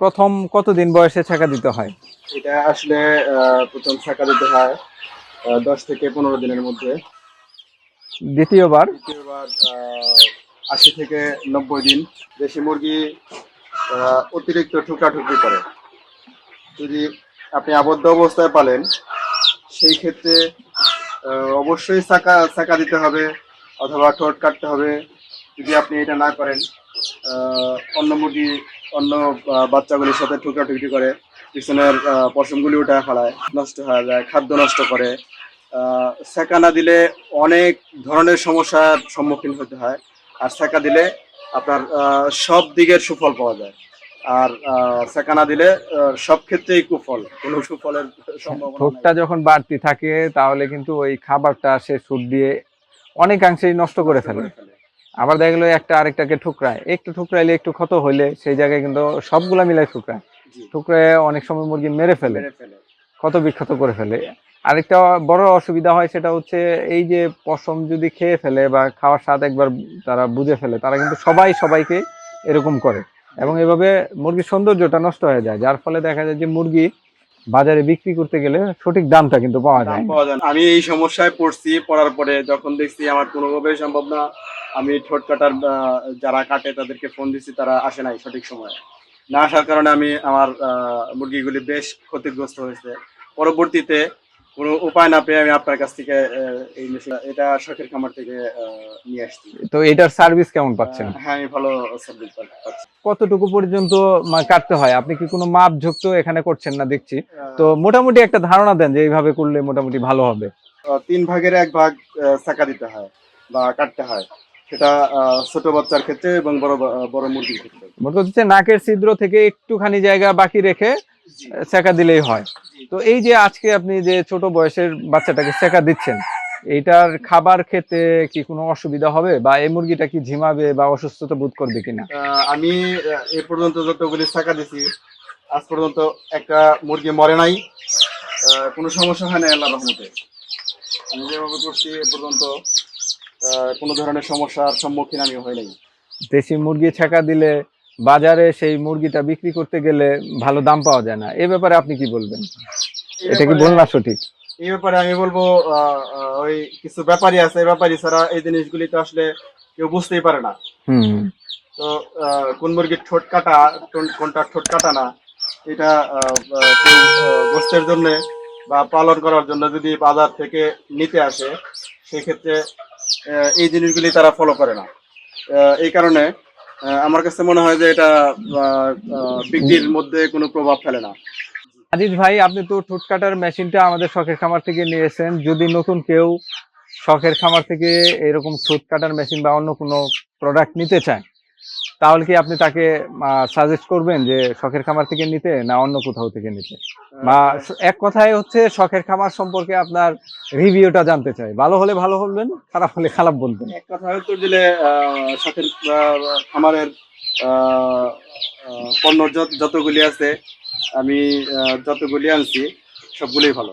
প্রথম কতদিন বয়সে ছাকা দিতে হয়? এটা আসলে প্রথম শাখা দিতে হয় দশ থেকে পনেরো দিনের মধ্যে। দ্বিতীয়বার? দ্বিতীয়বার আশি থেকে নব্বই দিন। দেশি মুরগি অতিরিক্ত ঠুকরাঠুকরি করে। যদি আপনি আবদ্ধ অবস্থায় পালেন সেই ক্ষেত্রে অবশ্যই চাকা চাকা দিতে হবে অথবা ঠোঁট কাটতে হবে। যদি আপনি এটা না করেন অন্য মুরগি অন্য বাচ্চাগুলির সাথে ঠুকরাঠুকরি করে পিছনের পশমগুলি উঠে ফেলায়, নষ্ট হয়ে যায়, খাদ্য নষ্ট করে। সেকা না দিলে অনেক ধরনের সমস্যার সম্মুখীন হতে হয়। আর সেকা দিলে আপনার সব দিকের সুফল পাওয়া যায়। আর সেকা না দিলে সব ক্ষেত্রেই কুফল, কোনো সুফলের সম্ভাবনা ঠোঁটটা যখন বাড়তি থাকে, তাহলে কিন্তু ওই খাবারটা সে সুট দিয়ে অনেকাংশেই নষ্ট করে ফেলে। আবার দেখা গেলো একটা আরেকটাকে ঠুকরায়। একটু ঠুকরাইলে একটু ক্ষত হইলে সেই জায়গায় কিন্তু সবগুলা মিলাই ঠুকরায়। ঠুকরায় অনেক সময় মুরগি মেরে ফেলে মেরে ফেলে। ক্ষত বিক্ষত করে ফেলে। আরেকটা বড় অসুবিধা হয় সেটা হচ্ছে এই যে পশম যদি খেয়ে ফেলে বা খাওয়ার স্বাদ একবার তারা বুঝে ফেলে তারা কিন্তু সবাই সবাইকে এরকম করে। এবং এভাবে মুরগির সৌন্দর্যটা নষ্ট হয়ে যায়। যার ফলে দেখা যায় যে মুরগি বাজারে বিক্রি করতে গেলে সঠিক দামটা কিন্তু পাওয়া যায়। আমি এই সমস্যায় পড়ছি পড়ার পরে যখন দেখছি আমার কোনোভাবেই সম্ভব না আমি ঠোঁট কাটার যারা কাটে তাদেরকে ফোন দিচ্ছি তারা আসে নাই সঠিক সময়ে। না আসার কারণে আমি আমার আহ, মুরগিগুলি বেশ ক্ষতিগ্রস্ত হয়েছে। পরবর্তীতে কোনো উপায় না পেয়ে আমি আপনার কাছ থেকে এই মেশিন এটা শখের খামার থেকে নিয়ে আসছি। তো এটার সার্ভিস কেমন পাচ্ছেন? হ্যাঁ আমি ভালো সার্ভিস পাচ্ছি। কতটুকু পর্যন্ত কাটতে হয়? আপনি কি কোনো মাপ ঝোঁক তো এখানে করছেন না দেখছি? তো মোটামুটি একটা ধারণা দেন যে এইভাবে করলে মোটামুটি ভালো হবে। তিন ভাগের এক ভাগ চাকা দিতে হয় বা কাটতে হয়। সেটা ছোট বাচ্চার ক্ষেত্রে এবং বড় বড় মুরগির ক্ষেত্রে। মোট হচ্ছে নাকের ছিদ্র থেকে একটুখানি জায়গা বাকি রেখে সেকা দিলেই হয়। তো এই যে আজকে আপনি যে ছোট বয়সের বাচ্চাটাকে সেকা দিচ্ছেন এইটার খাবার খেতে কি কোনো অসুবিধা হবে? বা এই মুরগিটা কি ঝিমাবে বা অসুস্থতা বোধ করবে কিনা? আমি এ পর্যন্ত যতগুলি চাকা দিছি আজ পর্যন্ত একটা মুরগি মরে নাই। কোনো সমস্যা হয় না আল্লাহ রহমতে। আমি যেভাবে করছি এ পর্যন্ত কোনো ধরনের সমস্যার সম্মুখীন আমি হই নাই। দেশি মুরগি ছেঁকা দিলে বাজারে সেই মুরগিটা বিক্রি করতে গেলে ভালো দাম পাওয়া যায় না। এ ব্যাপারে আপনি কি বলবেন? এটা কি বলনা সঠিক? এই ব্যাপারে আমি বলব ওই কিছু ব্যাপারী আছে ব্যাপারী ছাড়া এই জিনিসগুলি তো আসলে কেউ বুঝতেই পারে না। তো কোন মুরগির ঠোঁট কাটা কোন- কোনটা ঠোঁট কাটা না এটা গোস্তের জন্য বা পালন করার জন্য যদি বাজার থেকে নিতে আসে সেক্ষেত্রে এই জিনিসগুলি তারা ফলো করে না। এই কারণে আমার কাছে মনে হয় যে এটা বিক্রির মধ্যে কোনো প্রভাব ফেলে না। আজিজ ভাই, আপনি তো ঠোঁট কাটার মেশিনটা আমাদের শখের খামার থেকে নিয়েছেন। যদি নতুন কেউ শখের খামার থেকে এরকম ঠোঁট কাটার মেশিন বা অন্য কোনো প্রোডাক্ট নিতে চায়, তাহলে কি আপনি তাকে সাজেস্ট করবেন যে শখের খামার থেকে নিতে না অন্য কোথাও থেকে নিতে? বা এক কথায় হচ্ছে শখের খামার সম্পর্কে আপনার রিভিউটা জানতে চাই। ভালো হলে ভালো বলবেন, খারাপ হলে খারাপ বলবেন। এক কথা উত্তর দিলে শখের খামারের পণ্য যত- যতগুলি আছে আমি যতগুলি আনছি সবগুলোই ভালো।